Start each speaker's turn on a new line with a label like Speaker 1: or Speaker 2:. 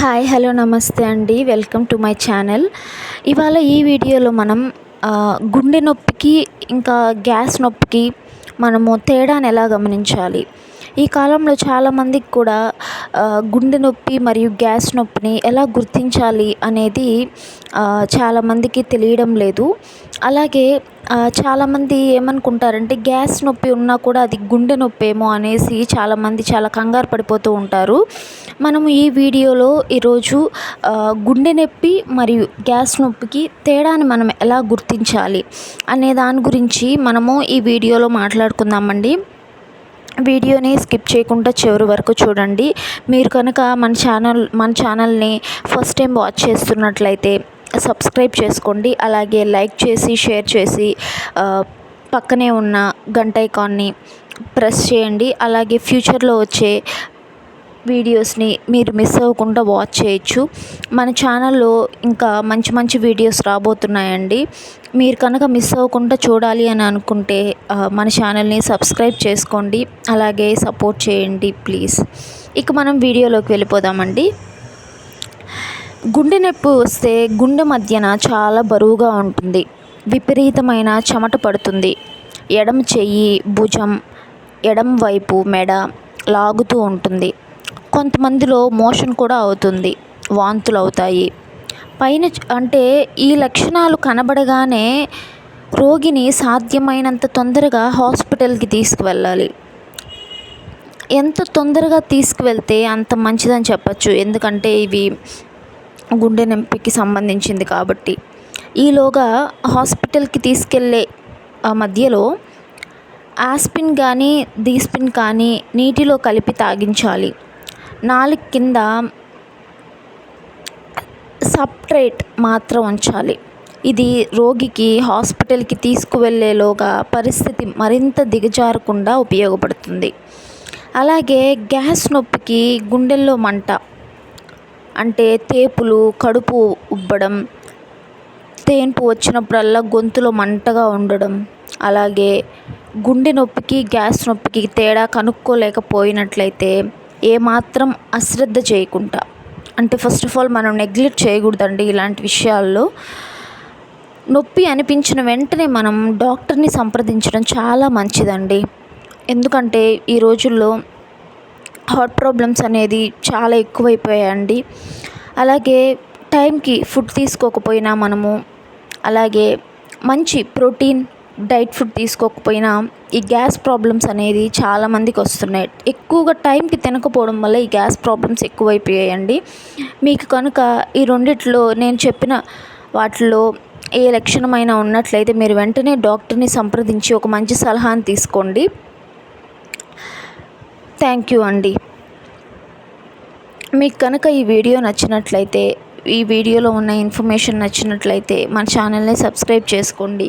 Speaker 1: Hi hello నమస్తే అండి. Welcome to my channel. ఇవాళ ఈ వీడియోలో మనం గుండె నొప్పికి ఇంకా గ్యాస్ నొప్పికి మనము తేడాను ఎలా గమనించాలి? ఈ కాలంలో చాలామందికి కూడా గుండె నొప్పి మరియు గ్యాస్ నొప్పిని ఎలా గుర్తించాలి అనేది చాలామందికి తెలియడం లేదు. అలాగే చాలామంది ఏమనుకుంటారంటే గ్యాస్ నొప్పి ఉన్నా కూడా అది గుండె నొప్పి ఏమో అనేసి చాలామంది చాలా కంగారు పడిపోతూ ఉంటారు. మనము ఈ వీడియోలో ఈరోజు గుండె నొప్పి మరియు గ్యాస్ నొప్పికి తేడాని మనం ఎలా గుర్తించాలి అనే దాని గురించి మనము ఈ వీడియోలో మాట్లాడుకుందామండి. వీడియోని స్కిప్ చేయకుండా చివరి వరకు చూడండి. మీరు కనుక మన ఛానల్ మన ఛానల్ని ఫస్ట్ టైం వాచ్ చేస్తున్నట్లయితే సబ్స్క్రైబ్ చేసుకోండి. అలాగే లైక్ చేసి షేర్ చేసి పక్కనే ఉన్న గంట ఐకాన్ని ప్రెస్ చేయండి. అలాగే ఫ్యూచర్లో వచ్చే వీడియోస్ని మీరు మిస్ అవ్వకుండా వాచ్ చేయొచ్చు. మన ఛానల్లో ఇంకా మంచి మంచి వీడియోస్ రాబోతున్నాయండి. మీరు కనుక మిస్ అవ్వకుండా చూడాలి అని అనుకుంటే మన ఛానల్ని సబ్స్క్రైబ్ చేసుకోండి. అలాగే సపోర్ట్ చేయండి ప్లీజ్. ఇక మనం వీడియోలోకి వెళ్ళిపోదామండి. గుండె నొప్పి వస్తే గుండె మధ్యన చాలా బరువుగా ఉంటుంది. విపరీతమైన చెమట పడుతుంది. ఎడమ చెయ్యి భుజం ఎడం వైపు మెడ లాగుతూ ఉంటుంది. కొంతమందిలో మోషన్ కూడా అవుతుంది వాంతులు అవుతాయి పైన అంటే ఈ లక్షణాలు కనబడగానే రోగిని సాధ్యమైనంత తొందరగా హాస్పిటల్కి తీసుకువెళ్ళాలి. ఎంత తొందరగా తీసుకువెళ్తే అంత మంచిదని చెప్పచ్చు. ఎందుకంటే ఇవి గుండె నొప్పికి సంబంధించింది కాబట్టి. ఈలోగా హాస్పిటల్కి తీసుకెళ్ళే మధ్యలో ఆస్పిన్ కానీ దీస్పిన్ కానీ నీటిలో కలిపి తాగించాలి. నాలుగు కింద సబ్ట్రేట్ మాత్రం ఉంచాలి. ఇది రోగికి హాస్పిటల్కి తీసుకువెళ్ళేలోగా పరిస్థితి మరింత దిగజారకుండా ఉపయోగపడుతుంది. అలాగే గ్యాస్ నొప్పికి గుండెల్లో మంట అంటే తేపులు కడుపు ఉబ్బడం తేన్పు వచ్చినప్పుడల్లా గొంతులో మంటగా ఉండడం అలాగే గుండె నొప్పికి గ్యాస్ నొప్పికి తేడా కనుక్కోలేకపోయినట్లయితే ఏమాత్రం అశ్రద్ధ చేయకుండా. అంటే ఫస్ట్ ఆఫ్ ఆల్ మనం నెగ్లెక్ట్ చేయకూడదండి ఇలాంటి విషయాల్లో. నొప్పి అనిపించిన వెంటనే మనం డాక్టర్ని సంప్రదించడం చాలా మంచిదండి. ఎందుకంటే ఈ రోజుల్లో హార్ట్ ప్రాబ్లమ్స్ అనేది చాలా ఎక్కువైపోయాయండి. అలాగే టైంకి ఫుడ్ తీసుకోకపోయినా మనము అలాగే మంచి ప్రోటీన్ డైట్ ఫుడ్ తీసుకోకపోయినా ఈ గ్యాస్ ప్రాబ్లమ్స్ అనేది చాలామందికి వస్తున్నాయి. ఎక్కువగా టైంకి తినకపోవడం వల్ల ఈ గ్యాస్ ప్రాబ్లమ్స్ ఎక్కువైపోయాయండి. మీకు కనుక ఈ రెండిట్లో నేను చెప్పిన వాటిలో ఏ లక్షణమైనా ఉన్నట్లయితే మీరు వెంటనే డాక్టర్ని సంప్రదించి ఒక మంచి సలహాను తీసుకోండి. థ్యాంక్ యూ అండి. మీకు కనుక ఈ వీడియో నచ్చినట్లయితే ఈ వీడియోలో ఉన్న ఇన్ఫర్మేషన్ నచ్చినట్లయితే మన ఛానల్ని సబ్స్క్రైబ్ చేసుకోండి.